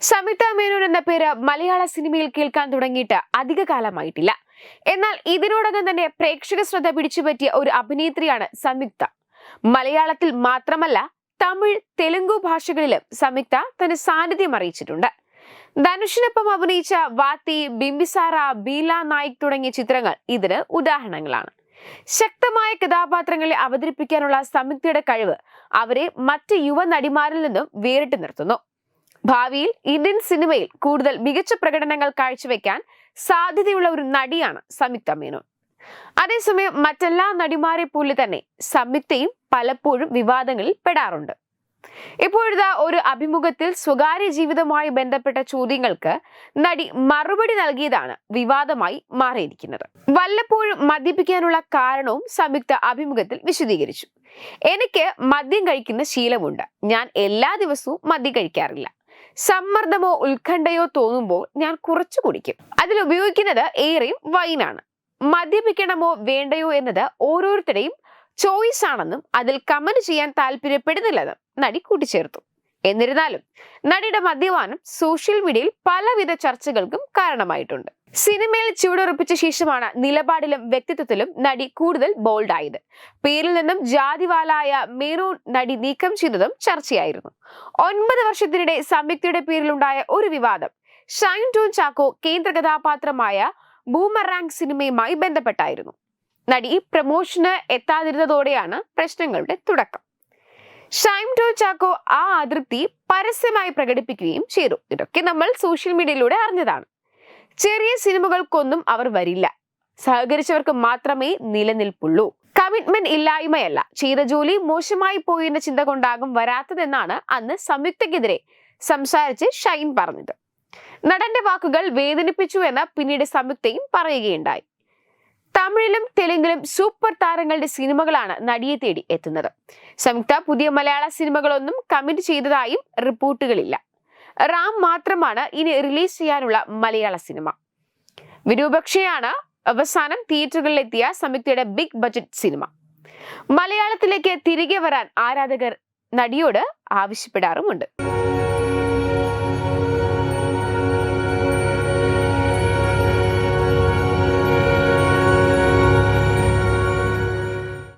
സംയുക്ത മേനോൻ എന്ന പേര് മലയാള സിനിമയിൽ കേൾക്കാൻ തുടങ്ങിയിട്ട് അധിക കാലമായിട്ടില്ല. എന്നാൽ ഇതിനോടകം തന്നെ പ്രേക്ഷക ശ്രദ്ധ പിടിച്ചുപറ്റിയ ഒരു അഭിനേത്രിയാണ് സംയുക്ത. മലയാളത്തിൽ മാത്രമല്ല തമിഴ് തെലുങ്കു ഭാഷകളിലും സംയുക്ത തന്റെ സാന്നിധ്യം അറിയിച്ചിട്ടുണ്ട്. ധനുഷിനൊപ്പം അഭിനയിച്ച വാത്തി ബിംബിസാര ബീല നായിക് തുടങ്ങിയ ചിത്രങ്ങൾ ഇതിന് ഉദാഹരണങ്ങളാണ്. ശക്തമായ കഥാപാത്രങ്ങളെ അവതരിപ്പിക്കാനുള്ള സംയുക്തയുടെ കഴിവ് അവരെ മറ്റ് യുവ നടിമാരിൽ നിന്നും വേറിട്ട് നിർത്തുന്നു. ഭാവിയിൽ ഇന്ത്യൻ സിനിമയിൽ കൂടുതൽ മികച്ച പ്രകടനങ്ങൾ കാഴ്ചവെക്കാൻ സാധ്യതയുള്ള ഒരു നടിയാണ് സംയുക്ത മേനോൻ. അതേസമയം മറ്റെല്ലാ നടിമാരെ പോലെ തന്നെ സംയുക്തയും പലപ്പോഴും വിവാദങ്ങളിൽ പെടാറുണ്ട്. ഇപ്പോഴത്തെ ഒരു അഭിമുഖത്തിൽ സ്വകാര്യ ജീവിതവുമായി ബന്ധപ്പെട്ട ചോദ്യങ്ങൾക്ക് നടി മറുപടി നൽകിയതാണ് വിവാദമായി മാറിയിരിക്കുന്നത്. വല്ലപ്പോഴും മദ്യപിക്കാനുള്ള കാരണവും സംയുക്ത അഭിമുഖത്തിൽ വിശദീകരിച്ചു. എനിക്ക് മദ്യം കഴിക്കുന്ന ശീലമുണ്ട്. ഞാൻ എല്ലാ ദിവസവും മദ്യം കഴിക്കാറില്ല. സമ്മർദ്ദമോ ഉത്കണ്ഠയോ തോന്നുമ്പോൾ ഞാൻ കുറച്ചു കുടിക്കും. അതിൽ ഉപയോഗിക്കുന്നത് ഏറെയും വൈനാണ് മദ്യപിക്കണമോ വേണ്ടയോ എന്നത് ഓരോരുത്തരുടെയും ചോയ്സ് ആണെന്നും അതിൽ കമന്റ് ചെയ്യാൻ താല്പര്യപ്പെടുന്നില്ലെന്നും നടി കൂട്ടിച്ചേർത്തു. എന്നിരുന്നാലും നടിയുടെ മദ്യപാനം സോഷ്യൽ മീഡിയയിൽ പലവിധ ചർച്ചകൾക്കും കാരണമായിട്ടുണ്ട്. സിനിമയിൽ ചുവടുറപ്പിച്ച ശേഷമാണ് നിലപാടിലും വ്യക്തിത്വത്തിലും നടി കൂടുതൽ ബോൾഡായത് പേരിൽ നിന്നും ജാതിവാലായ മേനു നടി നീക്കം ചെയ്തതും ചർച്ചയായിരുന്നു. ഒൻപത് വർഷത്തിനിടെ സംയുക്തയുടെ പേരിലുണ്ടായ ഒരു വിവാദം ഷൈൻ ടോൺ ചാക്കോ കേന്ദ്ര കഥാപാത്രമായ ബൂമറാങ് സിനിമയുമായി ബന്ധപ്പെട്ടായിരുന്നു. നടി പ്രമോഷന് എത്താതിരുന്നതോടെയാണ് പ്രശ്നങ്ങളുടെ തുടക്കം. ഷൈം ടോ ചാക്കോ ആ അതിർത്തി പരസ്യമായി പ്രകടിപ്പിക്കുകയും ചെയ്തു. ഇതൊക്കെ നമ്മൾ സോഷ്യൽ മീഡിയയിലൂടെ അറിഞ്ഞതാണ്. ചെറിയ സിനിമകൾക്കൊന്നും അവർ വരില്ല. സഹകരിച്ചവർക്ക് മാത്രമേ നിലനിൽപ്പുള്ളൂ. കമ്മിറ്റ്മെന്റ് ഇല്ലായ്മയല്ല. ചെയ്ത ജോലി മോശമായി പോയെന്ന ചിന്ത കൊണ്ടാകും വരാത്തതെന്നാണ് അന്ന് സംയുക്തക്കെതിരെ സംസാരിച്ച് ഷൈൻ പറഞ്ഞത്. നടന്റെ വാക്കുകൾ വേദനിപ്പിച്ചു എന്ന പിന്നീട് സംയുക്തയും പറയുകയുണ്ടായി. തമിഴിലും തെലുങ്കിലും സൂപ്പർ താരങ്ങളുടെ സിനിമകളാണ് നടിയെ തേടി എത്തുന്നത്. സംയുക്ത പുതിയ മലയാള സിനിമകളൊന്നും കമ്മിറ്റ് ചെയ്തതായും റിപ്പോർട്ടുകളില്ല. റാം മാത്രമാണ് ഇനി റിലീസ് ചെയ്യാനുള്ള മലയാള സിനിമ വിരൂപക്ഷയാണ് അവസാനം തിയേറ്ററുകളിലെത്തിയ സംയുക്തയുടെ ബിഗ് ബജറ്റ് സിനിമ മലയാളത്തിലേക്ക് തിരികെ വരാൻ ആരാധകർ നടിയോട് ആവശ്യപ്പെടാറുമുണ്ട്.